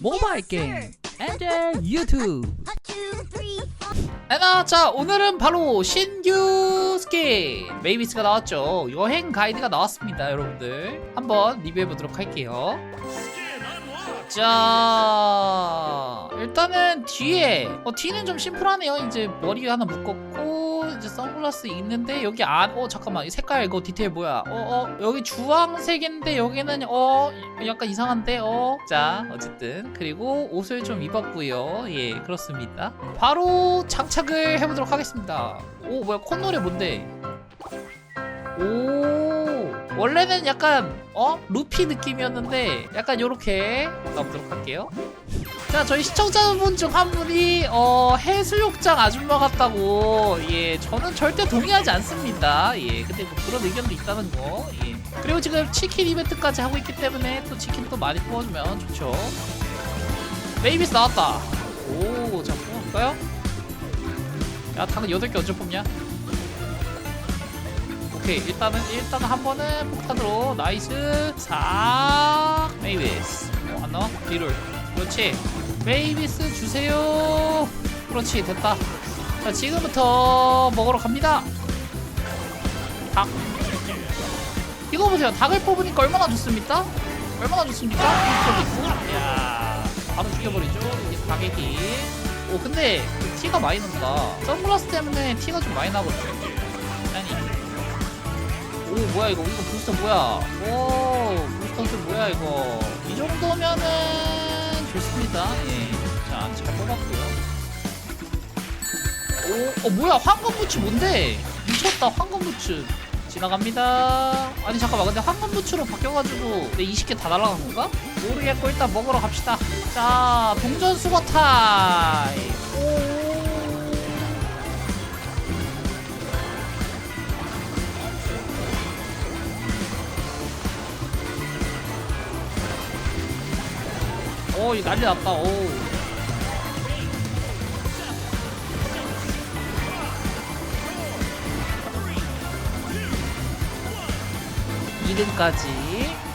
모바일 게임. 엔젤 유튜브. 에나 자 오늘은 바로 신규 스킨 메이비스가 나왔죠. 여행 가이드가 나왔습니다 여러분들. 한번 리뷰해 보도록 할게요. 자 일단은 뒤에 어 뒤는 좀 심플하네요. 이제 머리 하나 묶었고 이제 선글라스 있는데 여기 안 어 잠깐만 이 색깔 이거 디테일 뭐야? 어 어 여기 주황색인데 여기는 어 약간 이상한데? 어 자 어쨌든. 그리고 옷을 좀 입었고요. 예 그렇습니다. 바로 장착을 해보도록 하겠습니다. 오 뭐야 콧노래 뭔데? 오 원래는 약간 어? 루피 느낌이었는데 약간 요렇게 가보도록 할게요 자 저희 시청자분 중 한 분이 어 해수욕장 아줌마 같다고. 예 저는 절대 동의하지 않습니다. 예 근데 뭐 그런 의견도 있다는 거 예. 그리고 지금 치킨 이벤트까지 하고 있기 때문에 또 치킨 또 많이 뽑아주면 좋죠. 메이비스 나왔다. 오자 뽑아볼까요? 야 당근 8개 언제 뽑냐? 오케이 일단은 일단 한 번은 폭탄으로 나이스. 싹 메이비스. 어, 안 나와? 리롤 그렇지. 메이비스 주세요. 그렇지 됐다. 자 지금부터 먹으러 갑니다. 닭. 이거 보세요. 닭을 뽑으니까 얼마나 좋습니까? 얼마나 좋습니까? 서비스 야 바로 죽여버리죠. 이게 닭의 힘오 근데 그 티가 많이 난다. 선글라스 때문에 티가 좀 많이 나거든요. 아니. 오 뭐야 이거. 이거 부스터 뭐야? 오 부스터스 뭐야 이거. 이 정도면은 좋습니다. 예 자 잘 뽑았고요. 오 어 뭐야? 황금 부츠 뭔데? 미쳤다. 황금 부츠. 지나갑니다. 아니 잠깐만. 근데 황금 부츠로 바뀌어가지고 내 20개 다 날아간 건가? 모르겠고 일단 먹으러 갑시다. 자 동전 수거 타임. 오 오, 이 난리 났다. 오. 이등까지.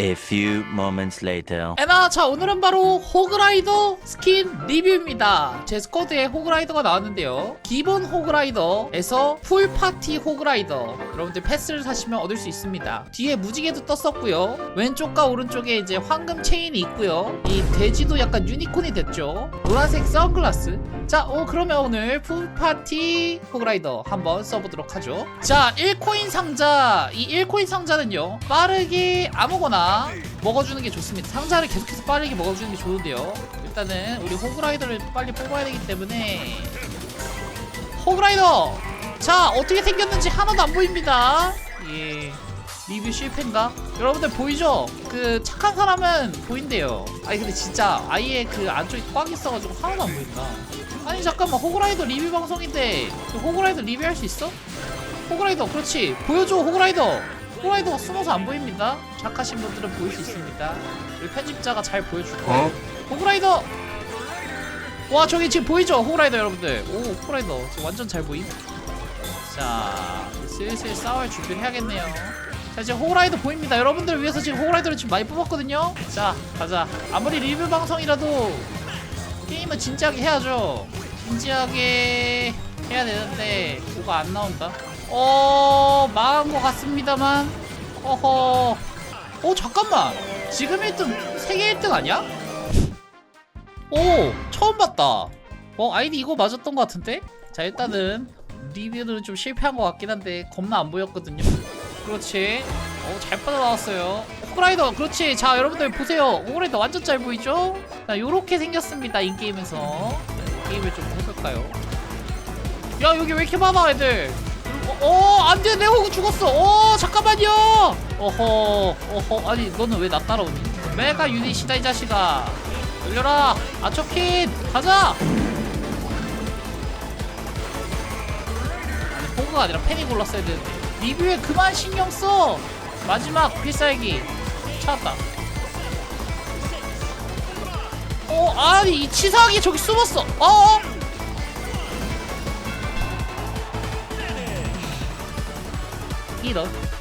A few moments later. 에나 자 오늘은 바로 호그라이더 스킨 리뷰입니다. 제 스쿼드에 호그라이더가 나왔는데요. 기본 호그라이더에서 풀파티 호그라이더. 여러분들 패스를 사시면 얻을 수 있습니다. 뒤에 무지개도 떴었고요. 왼쪽과 오른쪽에 이제 황금 체인이 있고요. 이 돼지도 약간 유니콘이 됐죠. 노란색 선글라스. 자, 오, 그러면 오늘 풀파티 호그라이더 한번 써보도록 하죠. 자, 1코인 상자. 이 1코인 상자는요, 빠르게 아무거나 먹어주는 게 좋습니다. 상자를 계속해서 빠르게 먹어주는 게 좋은데요. 일단은 우리 호그라이더를 빨리 뽑아야 되기 때문에. 호그라이더! 자, 어떻게 생겼는지 하나도 안 보입니다. 예. 리뷰 실패인가? 여러분들 보이죠? 그 착한 사람은 보인대요. 아니 근데 진짜 아예 그 안쪽이 꽉 있어가지고 하나도 안 보인다. 아니 잠깐만 호그라이더 리뷰 방송인데 그 호그라이더 리뷰할 수 있어? 호그라이더 그렇지 보여줘 호그라이더 호그라이더가 숨어서 안 보입니다. 착하신 분들은 보일 수 있습니다. 우리 편집자가 잘 보여줄 거예요 호그라이더! 와 저기 지금 보이죠? 호그라이더 여러분들. 오 호그라이더. 지금 완전 잘 보임? 자 슬슬 싸울 준비를 해야겠네요. 자 지금 호그라이더 보입니다. 여러분들 위해서 지금 호그라이더를 지금 많이 뽑았거든요? 자 가자. 아무리 리뷰 방송이라도 게임은 진지하게 해야죠. 진지하게 해야 되는데 뭐가 안 나온다 어 망한 것 같습니다만. 어허. 어 잠깐만. 지금 1등 세계 1등 아니야? 오 처음 봤다. 어 아이디 이거 맞았던 것 같은데? 자 일단은 리뷰는 좀 실패한 것 같긴 한데 겁나 안 보였거든요. 그렇지. 어잘 빠져나왔어요. 호그라이더 그렇지. 자 여러분들 보세요. 호그라이더 완전 잘 보이죠? 자 요렇게 생겼습니다 인게임에서. 네, 게임을 좀 해볼까요? 야 여기 왜 이렇게 많아 애들 어, 어 안돼 내 호그 죽었어. 어 잠깐만요. 어허 어허. 아니 너는 왜 나 따라오니? 메가 유닛이다 이 자식아. 열려라. 아초킨 가자. 아니 호그가 아니라 팬이 골랐어야 되는데. 리뷰에 그만 신경 써. 마지막 필살기. 찾았다. 어 아니 이 치사하게 저기 숨었어 어 어 이런